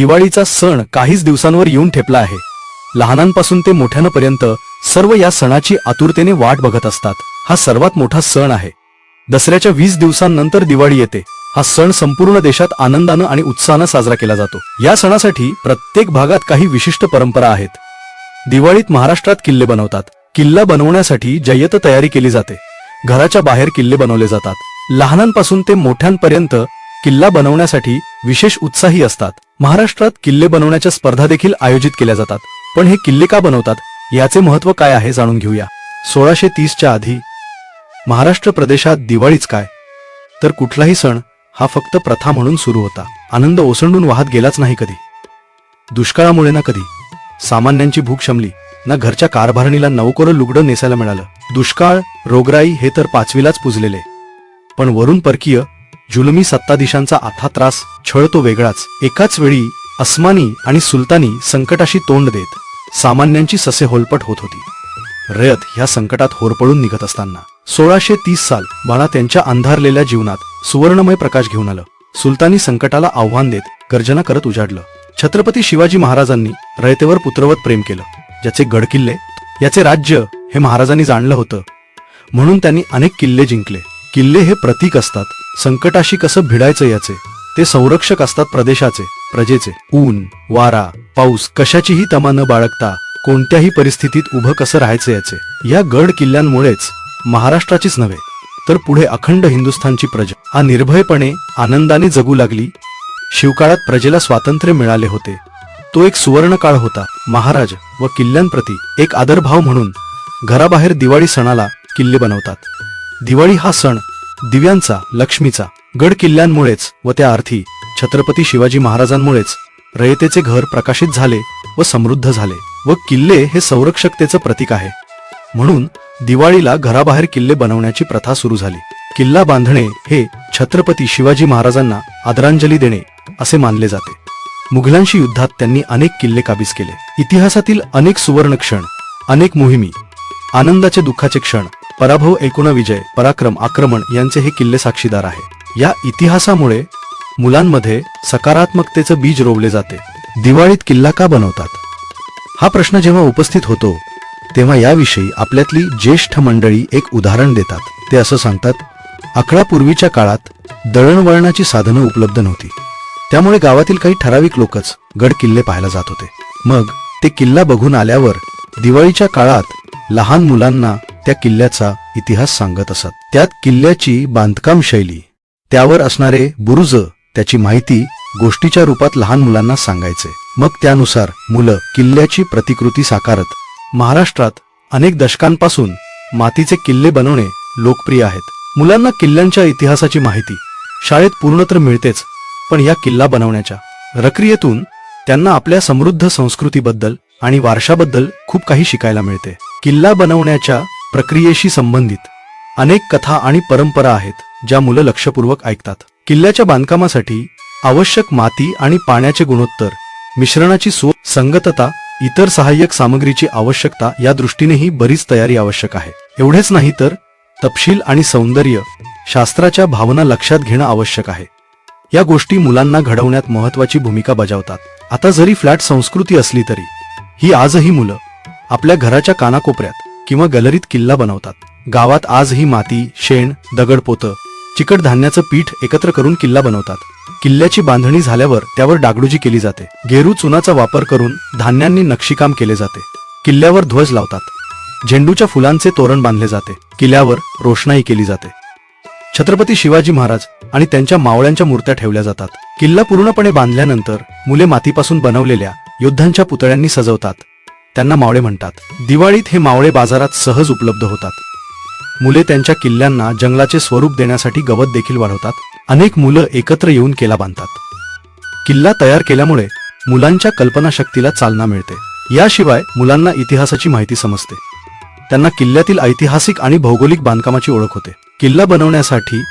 दिवाळीचा सण काहीच दिवसांवर येऊन ठेपला आहे. लहानांपासून ते मोठ्यांपर्यंत सर्व या सणाची आतुरतेने वाट बघत असतात. हा सर्वात मोठा सण आहे. दसऱ्याच्या वीस दिवसांनंतर दिवाळी येते. हा सण संपूर्ण देशात आनंदानं आणि उत्साहानं साजरा केला जातो. या सणासाठी प्रत्येक भागात काही विशिष्ट परंपरा आहेत. दिवाळीत महाराष्ट्रात किल्ले बनवतात. किल्ला बनवण्यासाठी जय्यत तयारी केली जाते. घराच्या बाहेर किल्ले बनवले जातात. लहानांपासून ते मोठ्यांपर्यंत किल्ला बनवण्यासाठी विशेष उत्साही असतात. महाराष्ट्रात किल्ले बनवण्याच्या स्पर्धा देखील आयोजित केल्या जातात. पण हे किल्ले का बनवतात? याचे महत्त्व काय आहे जाणून घेऊया. सोळाशे तीसच्या आधी महाराष्ट्र प्रदेशात दिवाळीच काय? तर कुठलाही सण हा फक्त प्रथा म्हणून सुरू होता. आनंद ओसंडून वाहत गेलाच नाही कधी. दुष्काळामुळे ना कधी. सामान्यांची भूक शमली. ना घरच्या कारभारणीला नवकोरं लुगडं नेसायला मिळालं. दुष्काळ रोगराई हे तर पाचवीलाच पुजलेले. पण वरून परकीय जुलमी सत्ताधीशांचा आथा त्रास छळ तो वेगळाच. एकाच वेळी अस्मानी आणि सुलतानी संकटाशी तोंड देत सामान्यांची ससे होलपट होत होती. रयत ह्या संकटात होरपळून निघत असताना सोळाशे तीस साल बाळा त्यांच्या अंधारलेल्या जीवनात सुवर्णमय प्रकाश घेऊन आलं. सुलतानी संकटाला आव्हान देत गर्जना करत उजाडलं. छत्रपती शिवाजी महाराजांनी रयतेवर पुत्रवत प्रेम केलं. ज्याचे गडकिल्ले याचे राज्य हे महाराजांनी जाणलं होतं. म्हणून त्यांनी अनेक किल्ले जिंकले. किल्ले हे प्रतीक असतात. संकटाशी कसं भिडायचं याचे? ते संरक्षक असतात प्रदेशाचे प्रजेचे. ऊन वारा पाऊस कशाचीही तमा न बाळगता कोणत्याही परिस्थितीत उभं कसं राहायचं याचे? या गड किल्ल्यांमुळेच महाराष्ट्राचीच नव्हे तर पुढे अखंड हिंदुस्थानची प्रजा. हा निर्भयपणे आनंदाने जगू लागली. शिवकाळात प्रजेला स्वातंत्र्य मिळाले होते. तो एक सुवर्ण काळ होता. महाराज व किल्ल्यांप्रती एक आदरभाव म्हणून घराबाहेर दिवाळी सणाला किल्ले बनवतात. दिवाळी हा सण दिव्यांचा लक्ष्मीचा गड किल्ल्यांमुळेच व त्या अर्थी छत्रपती शिवाजी महाराजांमुळेच रयतेचे घर प्रकाशित झाले व समृद्ध झाले व किल्ले हे संरक्षकतेचं प्रतीक आहे. म्हणून दिवाळीला घराबाहेर किल्ले बनवण्याची प्रथा सुरू झाली. किल्ला बांधणे हे छत्रपती शिवाजी महाराजांना आदरांजली देणे असे मानले जाते. मुघलांशी युद्धात त्यांनी अनेक किल्ले काबीज केले. इतिहासातील अनेक सुवर्ण क्षण अनेक मोहिमी आनंदाचे दुःखाचे क्षण पराभव एकूण विजय पराक्रम आक्रमण यांचे हे किल्ले साक्षीदार आहे. या इतिहासामुळे मुलांमध्ये सकारात्मकतेचं बीज रोवले जाते. दिवाळीत किल्ला का बनवतात? हा प्रश्न जेव्हा उपस्थित होतो तेव्हा याविषयी आपल्यातली ज्येष्ठ मंडळी एक उदाहरण देतात. ते असं सांगतात अकळापूर्वीच्या काळात दळणवळणाची साधनं उपलब्ध नव्हती. त्यामुळे गावातील काही ठराविक लोकच गड किल्ले पाहायला जात होते. मग ते किल्ला बघून आल्यावर दिवाळीच्या काळात लहान मुलांना त्या किल्ल्याचा इतिहास सांगत असत. त्यात किल्ल्याची बांधकाम शैली त्यावर असणारे बुरुज त्याची माहिती गोष्टीच्या रूपात लहान मुलांना सांगायचे. मग त्यानुसार मुलं किल्ल्याची प्रतिकृती साकारत महाराष्ट्रात अनेक दशकांपासून मातीचे किल्ले बनवणे लोकप्रिय आहेत. मुलांना किल्ल्यांच्या इतिहासाची माहिती शाळेत पूर्ण तर मिळतेच पण या किल्ला बनवण्याच्या प्रक्रियेतून त्यांना आपल्या समृद्ध संस्कृतीबद्दल आणि वारशाबद्दल खूप काही शिकायला मिळते. किल्ला बनवण्याच्या प्रक्रियेशी संबंधित अनेक कथा आणि परंपरा आहेत ज्या मुलं लक्षपूर्वक ऐकतात. किल्ल्याच्या बांधकामासाठी आवश्यक माती आणि पाण्याचे गुणोत्तर मिश्रणाची सो संगतता इतर सहाय्यक सामग्रीची आवश्यकता या दृष्टीनेही बरीच तयारी आवश्यक आहे. एवढेच नाही तर तपशील आणि सौंदर्य शास्त्राच्या भावना लक्षात घेणं आवश्यक आहे. या गोष्टी मुलांना घडवण्यात महत्वाची भूमिका बजावतात. आता जरी फ्लॅट संस्कृती असली तरी ही आजही मुलं आपल्या घराच्या कानाकोपऱ्यात किंवा गलरीत किल्ला बनवतात. गावात आजही माती शेण दगडपोतं चिकट धान्याचं पीठ एकत्र करून किल्ला बनवतात. किल्ल्याची बांधणी झाल्यावर त्यावर डागडुजी केली जाते. गेरू चुनाचा वापर करून धान्यांनी नक्षीकाम केले जाते. किल्ल्यावर ध्वज लावतात. झेंडूच्या फुलांचे तोरण बांधले जाते. किल्ल्यावर रोषणाई केली जाते. छत्रपती शिवाजी महाराज आणि त्यांच्या मावळ्यांच्या मूर्त्या ठेवल्या जातात. किल्ला पूर्णपणे बांधल्यानंतर मुले मातीपासून बनवलेल्या योद्धांच्या पुतळ्यांनी सजवतात. त्यांना मावळे म्हणतात. दिवाळीत हे मावळे बाजारात सहज उपलब्ध होतात. मुले त्यांच्या किल्ल्यांना जंगलाचे स्वरूप देण्यासाठी गवत देखील वाढवतात. अनेक मुलं एकत्र येऊन केला बांधतात. किल्ला तयार केल्यामुळे मुलांच्या कल्पनाशक्तीला चालना मिळते. याशिवाय मुलांना इतिहासाची माहिती समजते. त्यांना किल्ल्यातील ऐतिहासिक आणि भौगोलिक बांधकामाची ओळख होते. किल्ला बनवण्यासाठी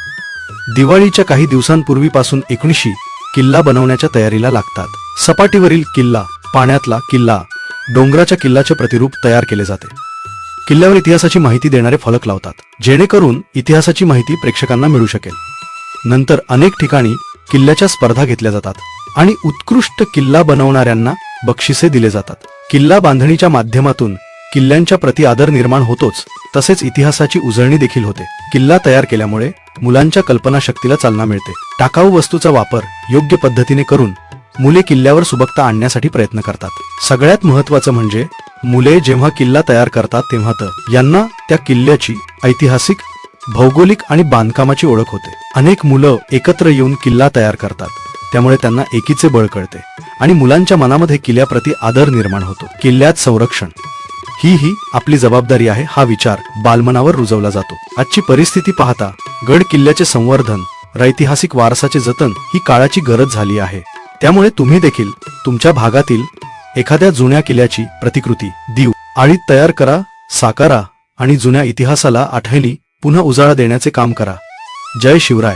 दिवाळीच्या काही दिवसांपूर्वीपासून एकोणीशी किल्ला बनवण्याच्या तयारीला लागतात. सपाटीवरील किल्ला पाण्यातला किल्ला डोंगराच्या किल्ल्याचे प्रतिरूप तयार केले जाते. किल्ल्यावर इतिहासाची माहिती देणारे फलक लावतात जेणेकरून इतिहासाची माहिती प्रेक्षकांना मिळू शकेल. नंतर अनेक ठिकाणी किल्ल्याच्या स्पर्धा घेतल्या जातात आणि उत्कृष्ट किल्ला बनवणाऱ्यांना बक्षिसे दिले जातात. किल्ला बांधणीच्या माध्यमातून किल्ल्यांच्या प्रति आदर निर्माण होतोच तसेच इतिहासाची उजळणी देखील होते. किल्ला तयार केल्यामुळे मुलांच्या कल्पनाशक्तीला चालना मिळते. टाकाऊ वस्तूचा वापर योग्य पद्धतीने करून मुले किल्ल्यावर सुबकता आणण्यासाठी प्रयत्न करतात. सगळ्यात महत्वाचं म्हणजे मुले जेव्हा किल्ला तयार करतात तेव्हा तर. यांना त्या किल्ल्याची ऐतिहासिक भौगोलिक आणि बांधकामाची ओळख होते. अनेक मुलं एकत्र येऊन किल्ला तयार करतात. त्यामुळे त्यांना एकीचे बळ कळते. आणि मुलांच्या मनामध्ये किल्ल्याप्रती आदर निर्माण होतो. किल्ल्यात संरक्षण. ही ही आपली जबाबदारी आहे हा विचार बालमनावर रुजवला जातो. आजची परिस्थिती पाहता गड किल्ल्याचे संवर्धन ऐतिहासिक वारसाचे जतन ही काळाची गरज झाली आहे. त्यामुळे तुम्ही देखील तुमच्या भागातील एखाद्या जुन्या किल्ल्याची प्रतिकृती देऊ आळीत तयार करा साकारा आणि जुन्या इतिहासाला आठवणी पुन्हा उजाळा देण्याचे काम करा. जय शिवराय.